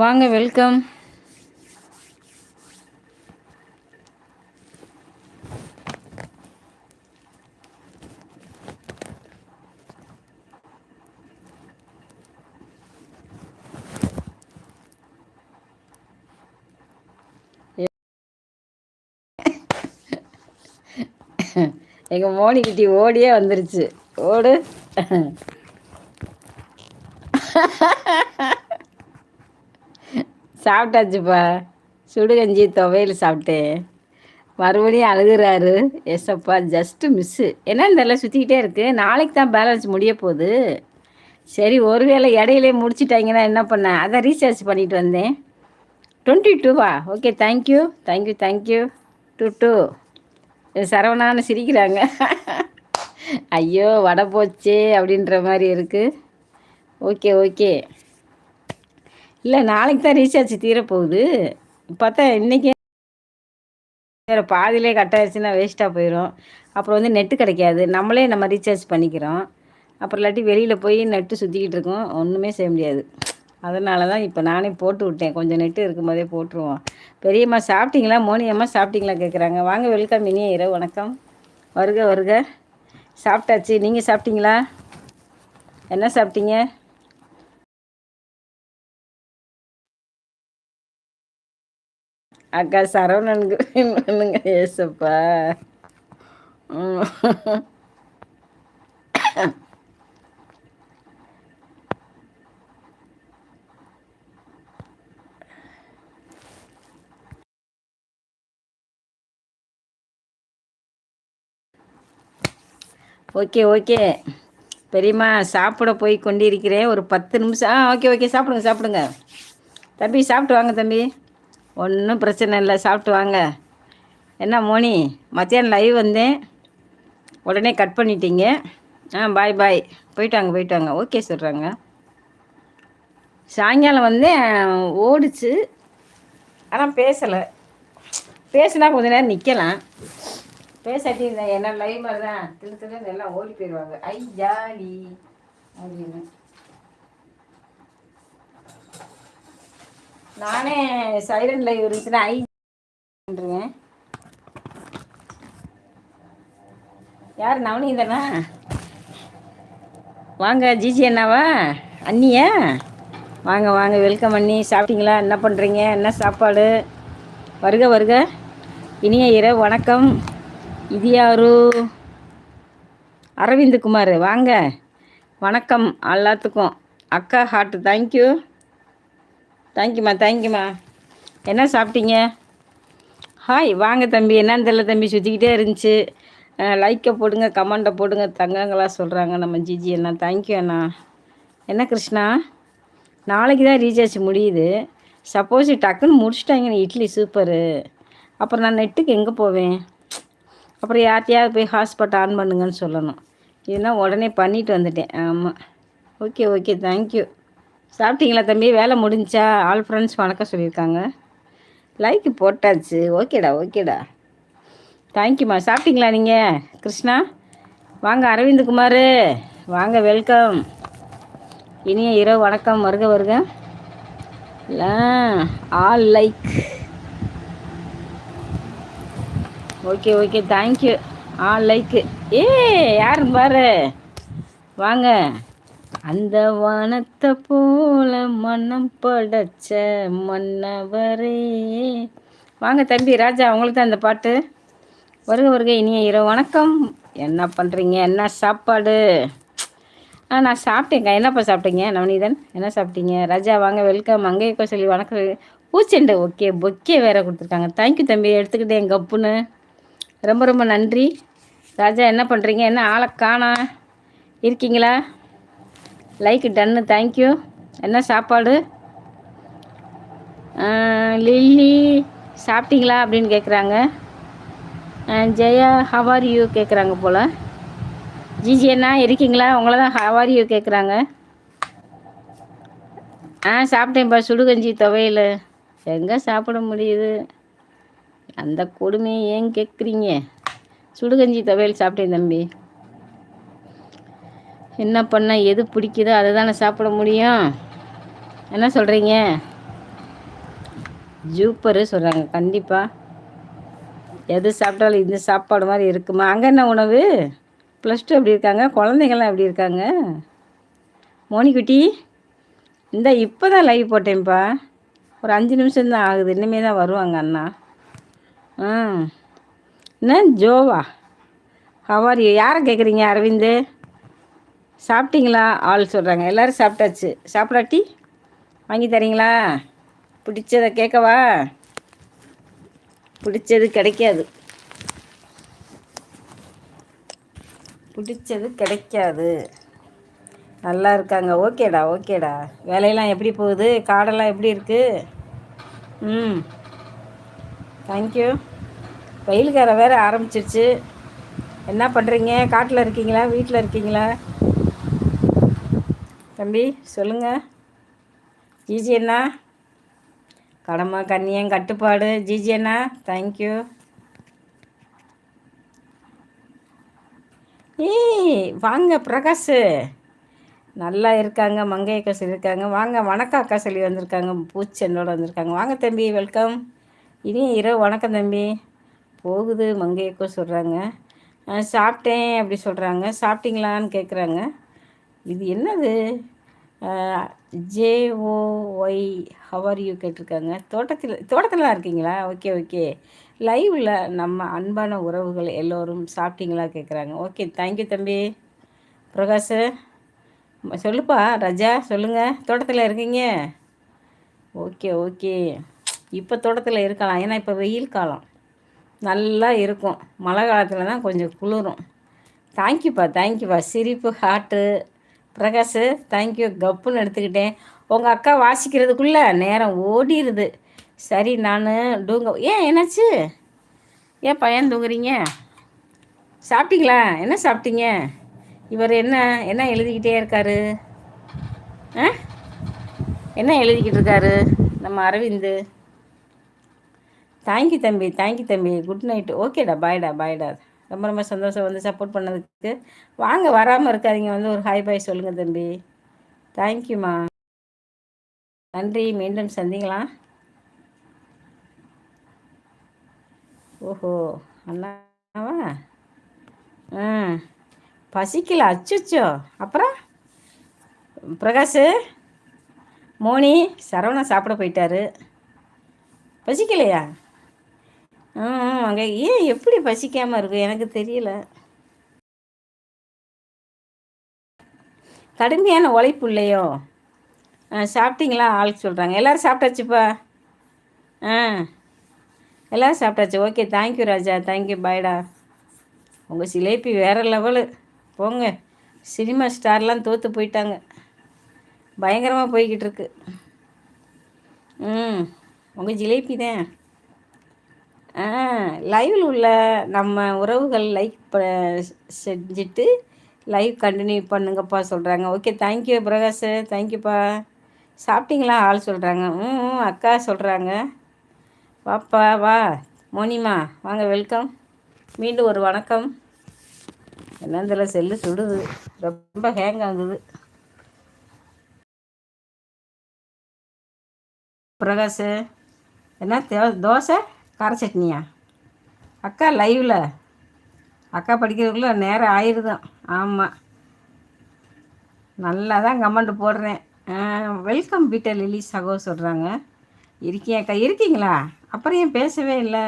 வாங்க வெல்கம். எங்கள் கிட்டி ஓடியே வந்துருச்சு. ஓடு. சாப்பிட்டாச்சுப்பா. சுடுகஞ்சி துவையல் சாப்பிட்டேன் மறுபடியும் அழுகுறாரு எஸ்அப்பா. ஜஸ்ட்டு மிஸ்ஸு என்னன்னு இந்த சுற்றிக்கிட்டே இருக்குது நாளைக்கு தான் பேலன்ஸ் முடிய போகுது. சரி ஒருவேளை இடையிலே முடிச்சிட்டாங்கன்னா என்ன பண்ணேன் அதான் ரீசார்ஜ் பண்ணிட்டு வந்தேன். டுவெண்ட்டி டூவா okay thank you thank you thank you two two சரவணான்னு சிரிக்கிறாங்க. ஐயோ வடை போச்சே அப்படின்ற மாதிரி இருக்குது ஓகே ஓகே இல்லை நாளைக்கு தான் ரீசார்ஜ் தீரப்போகுது. பார்த்தா இன்றைக்கே வேறு பாதியிலே கட் ஆயிடுச்சுன்னா வேஸ்ட்டாக போயிடும் அப்புறம் வந்து நெட்டு கிடைக்காது. நம்மளே நம்ம ரீசார்ஜ் பண்ணிக்கிறோம். அப்புறம் இல்லாட்டி வெளியில் போய் நெட்டு சுற்றிக்கிட்டு இருக்கோம். ஒன்றுமே செய்ய முடியாது. அதனால தான் இப்போ நானே போட்டு விட்டேன். கொஞ்சம் நெட்டு இருக்கும்போதே போட்டுருவோம். பெரியம்மா சாப்பிட்டீங்களா? மோனியம்மா சாப்பிட்டீங்களா கேட்குறாங்க வாங்க வெல்கம் இனிய இரவு. வணக்கம். வருக வருக. சாப்பிட்டாச்சு. நீங்கள் சாப்பிட்டீங்களா? என்ன சாப்பிட்டீங்க? அக்கா சரவணனுக்கு ஏசப்பா ஓகே ஓகே பெரியம்மா சாப்பிட போய் கொண்டிருக்கிறேன். ஒரு பத்து நிமிஷம். ஆ ஓகே ஓகே சாப்பிடுங்க சாப்பிடுங்க. தம்பி சாப்பிட்டு வாங்க தம்பி. ஒன்றும் பிரச்சனை இல்லை சாப்பிட்டு வாங்க. என்ன மோனி மத்தியானம் லைவ் வந்தேன். உடனே கட் பண்ணிட்டீங்க. ஆ பாய் பாய் போயிட்டாங்க போயிட்டாங்க. ஓகே சொல்கிறாங்க சாயங்காலம் வந்து ஓடிச்சு. ஆனால் பேசலை. பேசினா கொஞ்ச நேரம் நிற்கலாம் பேசாட்டி இருந்தேன் என்ன லைவ் மாதிரி தான் திரு எல்லாம் ஓடி போயிடுவாங்க ஐ ஜாலி அப்படின்னு. நானே சைலண்ட்ல லைவ் இருந்துச்சுன்னா ஐ யார் நவனீதனா வாங்க ஜிஜி அண்ணாவா? அண்ணியா? வாங்க வாங்க வெல்கம் அண்ணி. சாப்பிட்டீங்களா? என்ன பண்ணுறீங்க என்ன சாப்பாடு? வருக வருக. இனிய இரவு வணக்கம். இது யாரு? அரவிந்த் குமார் வாங்க. வணக்கம் எல்லாத்துக்கும். அக்கா ஹார்ட் தேங்க்யூ தேங்க்யூம்மா தேங்க்யூம்மா என்ன சாப்பிட்டீங்க? ஹாய் வாங்க தம்பி. என்னன்னு தெரியல தம்பி. சுற்றிக்கிட்டே இருந்துச்சு. லைக்கை போடுங்க கமெண்ட்டை போடுங்க. தங்கங்களா சொல்கிறாங்க நம்ம ஜிஜி அண்ணா தேங்க்யூ அண்ணா. என்ன கிருஷ்ணா? நாளைக்கு தான் ரீசார்ஜ் முடியுது. சப்போஸ் டக்குன்னு முடிச்சிட்டாங்கன்னு இட்லி சூப்பரு அப்புறம் நான் நெட்டுக்கு எங்கே போவேன்? அப்புறம் யார்ட்டையாவது போய் ஹாஸ்பிட்டல் ஆன் பண்ணுங்கன்னு சொல்லணும். இதுனா உடனே பண்ணிட்டு வந்துட்டேன். ஆமாம் ஓகே ஓகே தேங்க்யூ சாப்பிட்டீங்களா தம்பி? வேலை முடிஞ்சா ஆல் ஃப்ரெண்ட்ஸ் வணக்கம் சொல்லியிருக்காங்க. லைக்கு போட்டாச்சு. ஓகேடா ஓகேடா. தேங்க்யூம்மா சாப்பிட்டீங்களா நீங்கள் கிருஷ்ணா? வாங்க அரவிந்த் குமார். வாங்க வெல்கம் இனிய இரவு வணக்கம். வருக வருக. All like okay okay. Thank you ah like ஏ யாருன்னு பாரு? வாங்க. அந்த வானத்தை போல மனம் படைச்ச மன்னவரே. வாங்க தம்பி ராஜா அவங்களுக்கு தான் அந்த பாட்டு. வருக வருக இனிய இரவு வணக்கம். என்ன பண்ணுறீங்க என்ன சாப்பாடு? ஆ நான் சாப்பிட்டேங்க என்னப்பா சாப்பிட்டீங்க? நவநீதன் என்ன சாப்பிட்டீங்க? ராஜா வாங்க வெல்கம். அங்கே சொல்லி வணக்கம் பூச்செண்டு ஓகே பொக்கே வேறு கொடுத்துருக்காங்க. தேங்க்யூ தம்பி எடுத்துக்கிட்டேன் கப்புன்னு ரொம்ப ரொம்ப நன்றி. ராஜா என்ன பண்ணுறீங்க என்ன ஆளை காணா? இருக்கீங்களா? லைக் டன்னு தேங்க்யூ என்ன சாப்பாடு? லில்லி சாப்பிட்டீங்களா அப்படின்னு கேட்குறாங்க ஜெயா ஹவார் யூ கேட்குறாங்க போல். ஜிஜி என்ன? இருக்கீங்களா? உங்களை தான் ஹவார் யூ கேட்குறாங்க ஆ சாப்பிட்டேன்ப்பா சுடுகஞ்சி துவையல். எங்கே சாப்பிட முடியுது? அந்த கொடுமையை ஏன் கேட்குறீங்க சுடுகஞ்சி துவையல் சாப்பிட்டேன் தம்பி. என்ன பண்ண எது பிடிக்குதோ அதை தானே சாப்பிட முடியும்? என்ன சொல்கிறீங்க ஜூப்பரு சொல்கிறாங்க கண்டிப்பாக எது சாப்பிட்டாலும் இந்த சாப்பாடு மாதிரி இருக்குமா? அங்கே என்ன உணவு? ப்ளஸ் டூ எப்படி இருக்காங்க? குழந்தைங்கள்லாம் எப்படி இருக்காங்க? மோனிக்குட்டி இந்த இப்போ தான் லைவ் போட்டேன்ப்பா. ஒரு அஞ்சு நிமிஷம் தான் ஆகுது இனிமே தான் வருவாங்க அண்ணா. ஆ. என்ன? ஜோவா. ஹவாரி யாரை கேட்குறீங்க அரவிந்து? சாப்பிட்டீங்களா? ஆள் சொல்கிறாங்க எல்லோரும் சாப்பிட்டாச்சு. சாப்பிடாட்டி வாங்கி தரீங்களா? பிடிச்சதை கேட்கவா? பிடிச்சது கிடைக்காது. பிடிச்சது கிடைக்காது. நல்லா இருக்காங்க. ஓகேடா ஓகேடா. வேலையெல்லாம் எப்படி போகுது? காடெல்லாம் எப்படி இருக்குது ம். தேங்க்யூ வெயில்கார வேறு ஆரம்பிச்சிருச்சு. என்ன பண்ணுறீங்க காட்டில் இருக்கீங்களா? வீட்டில் இருக்கீங்களா? தம்பி சொல்லுங்கள் ஜிஜி அண்ணா. கடமை கண்ணியம் கட்டுப்பாடு. ஜிஜி அண்ணா தேங்க்யூ ஏய் வாங்க பிரகாஷ். நல்லா இருக்காங்க மங்கை அக்கா இருக்காங்க. வாங்க வணக்கம் அக்கா சொல்லி வந்திருக்காங்க. பூச்சி வந்திருக்காங்க. வாங்க தம்பி வெல்கம் இனி இரவு. வணக்கம் தம்பி. போகுது மங்கை அக்கா சொல்கிறாங்க சாப்பிட்டேன் அப்படி சொல்கிறாங்க சாப்பிட்டீங்களான்னு கேட்குறாங்க இது என்னது? ஜேஓஒய் ஹவர் யூ கேட்டிருக்காங்க. தோட்டத்தில் தோட்டத்திலலாம் இருக்கீங்களா? ஓகே ஓகே லைவில் நம்ம அன்பான உறவுகள் எல்லோரும் சாப்பிட்டீங்களா கேட்குறாங்க. ஓகே தேங்க்யூ தம்பி. பிரகாஷ் சொல்லுப்பா ரஜா சொல்லுங்கள் தோட்டத்தில் இருக்கீங்க? ஓகே ஓகே இப்போ தோட்டத்தில் இருக்கலாம். ஏன்னா இப்போ வெயில் காலம். நல்லா இருக்கும். மழை காலத்தில் தான் கொஞ்சம் குளிரும். தேங்க்யூப்பா தேங்க்யூப்பா சிரிப்பு ஹார்ட்டு பிரகாஷ் தேங்க்யூ கப்புன்னு எடுத்துக்கிட்டேன். உங்கள் அக்கா வாசிக்கிறதுக்குள்ளே நேரம் ஓடிடுது சரி நான் டூங்க ஏன் என்னாச்சு? ஏன் பையன் தூங்குறீங்க? சாப்பிட்டீங்களா? என்ன சாப்பிட்டீங்க? இவர் என்ன என்ன எழுதிக்கிட்டே இருக்காரு? ஆ? என்ன எழுதிக்கிட்டு இருக்காரு? நம்ம அரவிந்து. தேங்க்யூ தம்பி தேங்க்யூ தம்பி. குட் நைட்டு ஓகேடா பாய்டா பாய்டா ரொம்ப ரொம்ப சந்தோஷம் வந்து சப்போர்ட் பண்ணதுக்கு. வாங்க வராமல் இருக்காதிங்க. வந்து ஒரு ஹாய் பாய் சொல்லுங்கள் தம்பி. தேங்க்யூம்மா நன்றி. மீண்டும் சந்திக்கலாம். ஓஹோ அண்ணாவா? ஆ பசிக்கல. அச்சுச்சோ. அப்புறம்? பிரகாஷ் மோனி சரவணா சாப்பிட போயிட்டாரு. பசிக்கலையா? ஆ அங்கே ஏன் எப்படி பசிக்காமல் இருக்கும் எனக்கு தெரியல. கடுமையான உழைப்பு இல்லையோ? ஆ சாப்பிட்டீங்களா? ஆளுக்கு சொல்கிறாங்க எல்லோரும் சாப்பிட்டாச்சுப்பா. ஆ எல்லோரும் சாப்பிட்டாச்சு. ஓகே தேங்க்யூ ராஜா. தேங்க்யூ பாய்டா உங்கள் சிலேபி வேறு லெவலு போங்க. சினிமா ஸ்டார்லாம் தோற்று போயிட்டாங்க. பயங்கரமாக போய்கிட்டு இருக்கு. ம் உங்கள் ஜிலேபி தான். லைவில் உள்ள நம்ம உறவுகள் லைக் ப செஞ்சுட்டு லைவ் கண்டினியூ பண்ணுங்கப்பா சொல்கிறாங்க ஓகே தேங்க்யூ பிரகாஷ் தேங்க்யூப்பா சாப்பிட்டீங்களா? ஆள் சொல்கிறாங்க ம் அக்கா சொல்கிறாங்க வாப்பா வா. மோனிமா வாங்க வெல்கம் மீண்டும் ஒரு வணக்கம். என்னந்தில் செல்லு சுடுது. ரொம்ப ஹேங் ஆகுது. பிரகாஷ் என்ன தோசை? கார சட்னியா? அக்கா லைவில் அக்கா படிக்கிறதுக்குள்ளே நேரம் ஆயிடுதான் ஆமாம் நல்லா தான் கமெண்ட் போடுறேன். வெல்கம் பீட்டர் லிலி சகோ சொல்கிறாங்க இருக்கீங்க அக்கா இருக்கீங்களா? அப்புறம் ஏன் பேசவே இல்லை?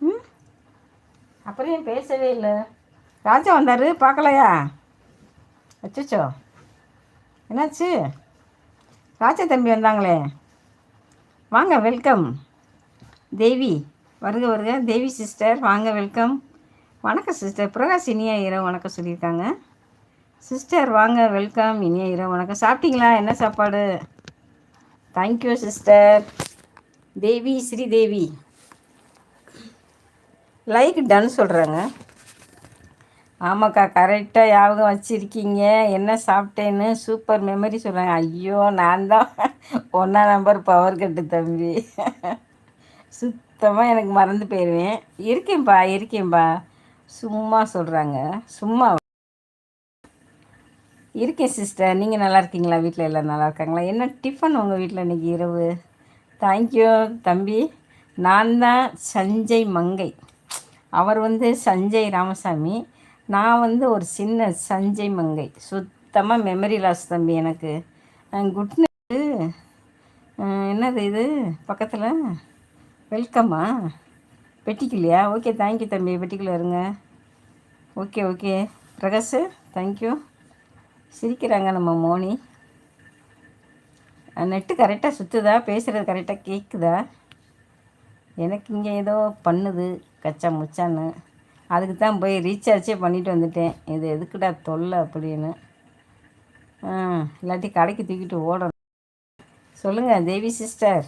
ம்? அப்புறம் ஏன் பேசவே இல்லை? ராஜா வந்தார் பார்க்கலையா? அச்சோ என்னாச்சு? ராஜா தம்பி வந்தாங்களே. வாங்க வெல்கம் தேவி வருக வருக. தேவி சிஸ்டர் வாங்க வெல்கம் வணக்கம் சிஸ்டர் பிரகாஷ் இனியா இரவு வணக்கம் சொல்லியிருக்காங்க. சிஸ்டர் வாங்க வெல்கம் இனியா இரவு வணக்கம். சாப்பிட்டீங்களா? என்ன சாப்பாடு? Thank you sister Devi Sridevi. Like done சொல்கிறாங்க ஆமாக்கா கரெக்டாக ஞாபகம் வச்சுருக்கீங்க. என்ன சாப்பிட்டேன்னு சூப்பர் மெமரி சொல்கிறாங்க ஐயோ நான் தான் ஒன்றா நம்பர் பவர் கட்டு தம்பி. சுத்தமாக எனக்கு மறந்து போயிடுவேன் இருக்கேன்ப்பா இருக்கேன்ப்பா சும்மா சொல்கிறாங்க சும்மா. இருக்கேன் சிஸ்டர் நீங்கள் நல்லா இருக்கீங்களா? வீட்டில் எல்லாம் நல்லா இருக்காங்களா? என்ன டிஃபன் உங்கள் வீட்டில் இன்றைக்கி இரவு? தேங்க்யூ தம்பி. நான் தான் சஞ்சய் மங்கை. அவர் வந்து சஞ்சய் ராமசாமி. நான் வந்து ஒரு சின்ன சஞ்சய் மங்கை. சுத்தமாக மெமரி லாஸ் தம்பி எனக்கு. குட் என்னது இது? பக்கத்தில்? வெல்கம்மா பெட்டிக்கலையா ஓகே தேங்க்யூ தம்பி. பெட்டிக்குள்ள இருங்க. ஓகே ஓகே பிரகாஷ் தேங்க்யூ சிரிக்கிறாங்க நம்ம மோனி. நெட்டு கரெக்டாக சுற்றுதா பேசுகிறது கரெக்டாக கேட்குதா எனக்கு இங்கே ஏதோ பண்ணுது கச்சா முச்சான்னு. அதுக்கு தான் போய் ரீசார்ஜே பண்ணிட்டு வந்துட்டேன். இது எதுக்குடா தொல்லை அப்படின்னு. இல்லாட்டி கடைக்கு தூக்கிட்டு ஓடணும். சொல்லுங்கள் தேவி சிஸ்டர்.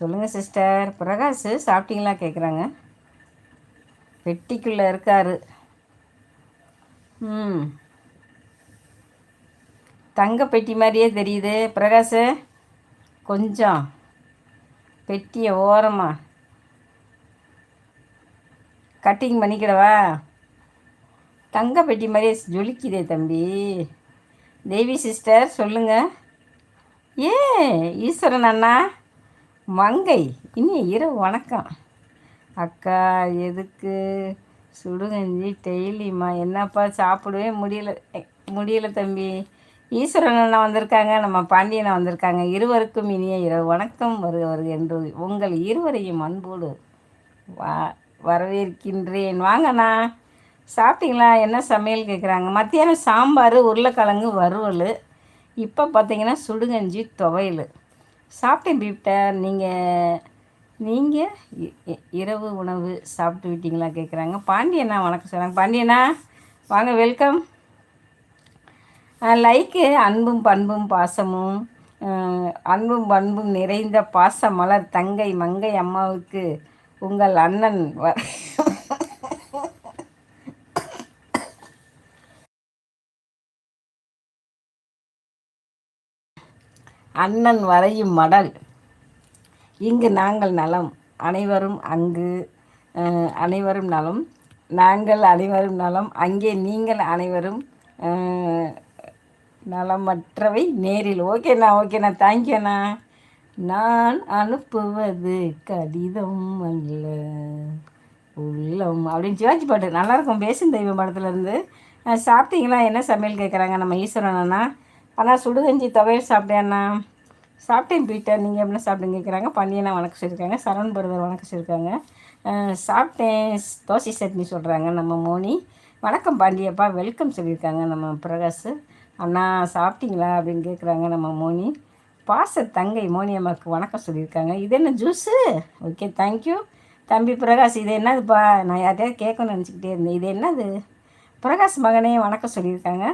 சொல்லுங்கள் சிஸ்டர். பிரகாஷ் சாப்பிட்டீங்களா கேட்குறாங்க பெட்டிக்குள்ளே இருக்கார். ம். தங்க பெட்டி மாதிரியே தெரியுது. பிரகாஷ் கொஞ்சம். பெட்டியை ஓரமாக கட்டிங் பண்ணிக்கிடவா? தங்க பெட்டி மாதிரியே ஜொலிக்குதே தம்பி. தேவி சிஸ்டர் சொல்லுங்கள் ஏ ஈஸ்வரன் அண்ணா. மங்கை இனி இரவு வணக்கம். அக்கா எதுக்கு? சுடுகஞ்சி டெய்லிம்மா. என்னப்பா சாப்பிடவே முடியல. முடியல தம்பி. ஈஸ்வரன் அண்ணா வந்திருக்காங்க நம்ம பாண்டியனை வந்திருக்காங்க. இருவருக்கும் இனிய இரவு வணக்கம். வருக என்று உங்கள் இருவரையும் அன்போடு வா வரவேற்கின்றேன். வாங்கண்ணா சாப்பிட்டீங்களா? என்ன சமையல் கேட்குறாங்க மத்தியானம் சாம்பார் உருளைக்கிழங்கு வறுவல். இப்போ பார்த்தீங்கன்னா சுடுகஞ்சி துவையல். சாப்பிட்டேன் பீப்டர் நீங்கள் நீங்கள் இரவு உணவு சாப்பிட்டு விட்டீங்களா கேட்குறாங்க பாண்டியண்ணா வணக்கம் சொல்கிறாங்க பாண்டியண்ணா வாங்க வெல்கம். லைக்கு அன்பும் பண்பும் பாசமும் அன்பும் பண்பும் நிறைந்த பாச மலர் தங்கை மங்கை அம்மாவுக்கு உங்கள் அண்ணன் வ அண்ணன் வரையும் மடல். இங்கு நாங்கள் நலம். அனைவரும் அங்கு அனைவரும் நலம். நாங்கள் அனைவரும் நலம். அங்கே நீங்கள் அனைவரும் நலமற்றவை. நேரில். ஓகேண்ணா ஓகேண்ணா. தேங்க்யூண்ணா நான் அனுப்புவது கடிதம் அல்ல. உள்ளம். அப்படின்னு சிவாஜி பாட்டு. நல்லாயிருக்கும். பேசும் தெய்வம் படத்துலேருந்து. சாப்பிட்டீங்களா? என்ன சமையல் கேட்குறாங்க நம்ம ஈஸ்வரன் அண்ணா? ஆனால் சுடுகஞ்சி துவையல் சாப்பிட்டேண்ணா சாப்பிட்டேன் பீட்டர். நீங்கள் எப்படி சாப்பிடுங்க கேட்குறாங்க? பண்ணியனா வணக்கம் சொல்லியிருக்காங்க. சரவண் பருவர் வணக்கம் சொல்லியிருக்காங்க. சாப்பிட்டேன். தோசை சட்னி சொல்கிறாங்க நம்ம மோனி. வணக்கம் பாண்டியப்பா. வெல்கம் சொல்லியிருக்காங்க நம்ம பிரகாஷ். அண்ணா சாப்பிட்டீங்களா அப்படின்னு கேட்குறாங்க நம்ம மோனி. பாச தங்கை மோனியம்மாவுக்கு வணக்கம் சொல்லியிருக்காங்க. இது என்ன ஜூஸு? ஓகே தேங்க்யூ தம்பி பிரகாஷ் இது என்னதுப்பா? நான் யார்ட்டையாவது கேட்கணும்னு நினச்சிக்கிட்டே இருந்தேன். இது என்னது? பிரகாஷ் மகனே வணக்கம் சொல்லியிருக்காங்க.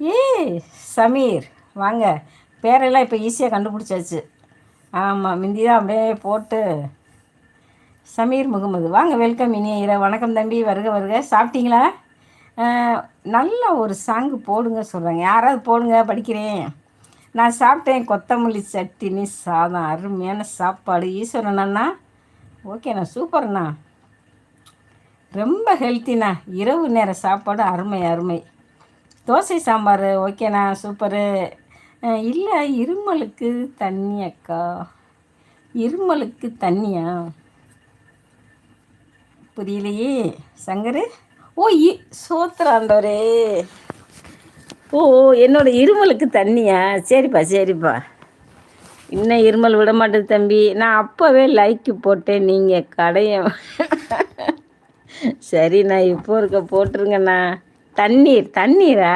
ஏ சமீர் வாங்க. பேரெல்லாம் இப்போ ஈஸியாக கண்டுபிடிச்சாச்சு. ஆமாம் முந்தி தான் அப்படியே போட்டு. சமீர் முகமது வாங்க வெல்கம் இனிய இர வணக்கம் தம்பி வருக வருக. சாப்பிட்டீங்களா? நல்ல ஒரு சாங்கு போடுங்க சொல்கிறாங்க யாராவது போடுங்க படிக்கிறேன். நான் சாப்பிட்டேன் கொத்தமல்லி சட்டினி சாதம் அருமையான சாப்பாடு. ஈஸ்வரன் அண்ணா. ஓகேண்ணா சூப்பர்ண்ணா ரொம்ப ஹெல்த்திண்ணா இரவு நேர சாப்பாடு அருமை அருமை. தோசை சாம்பார் ஓகேண்ணா சூப்பரு இல்லை இருமலுக்கு தண்ணி அக்கா. இருமலுக்கு தண்ணியா? புரியலையே சங்கரு. ஓ இ சோத்திராண்டவரே ஓ என்னோட இருமலுக்கு தண்ணியா? சரிப்பா சரிப்பா. இன்னும் இருமல் விட மாட்டேது தம்பி. நான் அப்போவே லைக்கு போட்டேன் நீங்கள் கடையை. சரி நான் இப்போ இருக்க போட்டுருங்கண்ணா தண்ணீர் தண்ணீரா?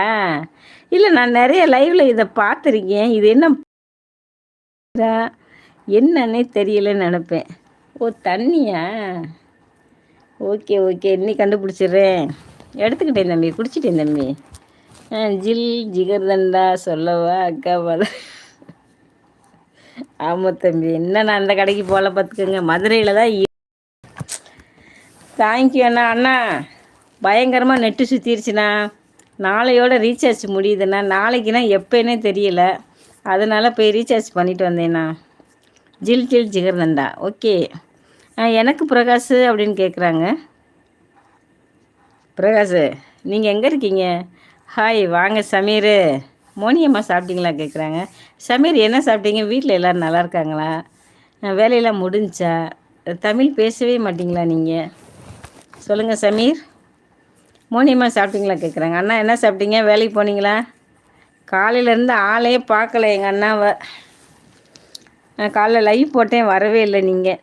இல்லை நான் நிறைய லைவில் இதை பார்த்துருக்கேன். இது என்ன என்னன்னே தெரியலன்னு நினப்பேன். ஓ தண்ணியா? ஓகே ஓகே இன்னி கண்டுபிடிச்சிடுறேன். எடுத்துக்கிட்டேன் தம்பி குடிச்சிட்டேன் தம்பி. ஜில் ஜிகர்தண்டா சொல்லவா அக்கா மத ஆமாம் தம்பி என்ன நான் அந்த கடைக்கு போகல பார்த்துக்கோங்க. மதுரையில் தான் தேங்க்யூ அண்ணா. அண்ணா பயங்கரமாக நெட்டு சுற்றிருச்சுண்ணா நாளையோட ரீசார்ஜ் முடியுதுண்ணா. நாளைக்குனா எப்போனே தெரியல. அதனால் போய் ரீசார்ஜ் பண்ணிட்டு வந்தேண்ணா. ஜில் ஜில் ஜிகர்தண்டா. ஓகே எனக்கு பிரகாஷ் அப்படின்னு கேட்குறாங்க பிரகாஷ் நீங்கள் எங்கே இருக்கீங்க? ஹாய் வாங்க சமீர். மோனி அம்மா சாப்பிட்டீங்களா கேட்குறாங்க சமீர் என்ன சாப்பிட்டீங்க? வீட்டில் எல்லோரும் நல்லா இருக்காங்களா? வேலையெல்லாம் முடிஞ்சா? தமிழ் பேசவே மாட்டிங்களா நீங்கள் சொல்லுங்கள் சமீர். மோனி அம்மா சாப்பிட்டீங்களா கேட்குறாங்க அண்ணா என்ன சாப்பிட்டீங்க? வேலைக்கு போனீங்களா? காலையிலேருந்து ஆளே பார்க்கல எங்கள் அண்ணாவை. காலைல லைவ் போட்டேன் வரவே இல்லை நீங்கள்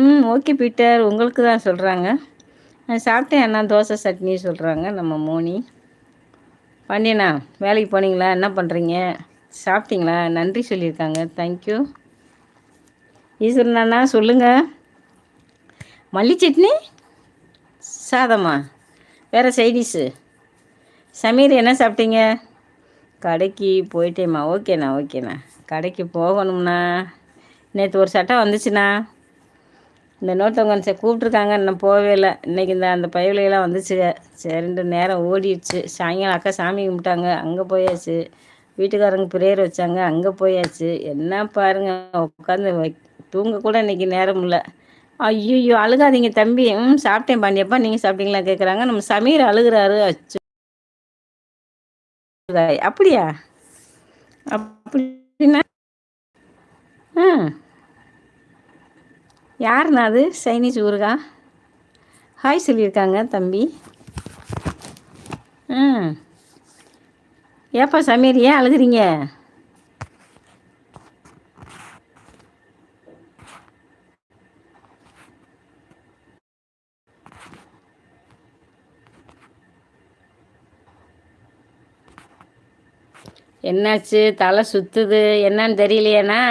ம் ஓகே பீட்டர் உங்களுக்கு தான் சொல்கிறாங்க சாப்பிட்டேன் அண்ணா. தோசை சட்னி சொல்கிறாங்க நம்ம மோனி. பாண்டியண்ணா வேலைக்கு போனீங்களா? என்ன பண்ணுறீங்க சாப்பிட்டீங்களா? நன்றி சொல்லியிருக்காங்க. தேங்க்யூ ஈஸ்வரன் அண்ணா சொல்லுங்கள் மல்லி சட்னி? சாதமா? வேறு சைடிஷு. சமீர் என்ன சாப்பிட்டீங்க? கடைக்கு போயிட்டேம்மா. ஓகேண்ணா ஓகேண்ணா. கடைக்கு போகணும்ண்ணா. நேற்று ஒரு சட்டை வந்துச்சுண்ணா. இந்த நோட்டவங்க சரி கூப்பிட்ருக்காங்க இன்னும் போகவே இல்லை. இன்றைக்கி இந்த அந்த பயவிலையெல்லாம் வந்துச்சு. சரின்ட்டு நேரம் ஓடிடுச்சு. சாயங்காலம் அக்கா சாமி கும்பிட்டாங்க அங்கே போயாச்சு. வீட்டுக்காரங்க ப்ரேயர் வச்சாங்க அங்கே போயாச்சு. என்ன பாருங்க உட்காந்து வை தூங்க கூட இன்றைக்கி நேரம் இல்லை. ஐயோ அழுகாதீங்க தம்பி. ம் சாப்பிட்டேன் பாண்டியப்பா நீங்கள் சாப்பிட்டீங்களா கேட்குறாங்க நம்ம சமீர் அழுகிறாரு. அச்சு. அப்படியா? அப்படின்னா ஆ யாருண்ணா அது? சைனீஸ் ஊருகா ஹாய் சொல்லியிருக்காங்க தம்பி. ம். ஏப்பா சமீர் ஏன் அழுகுறீங்க? என்னாச்சு? தலை சுற்றுது என்னன்னு தெரியலையேண்ணா?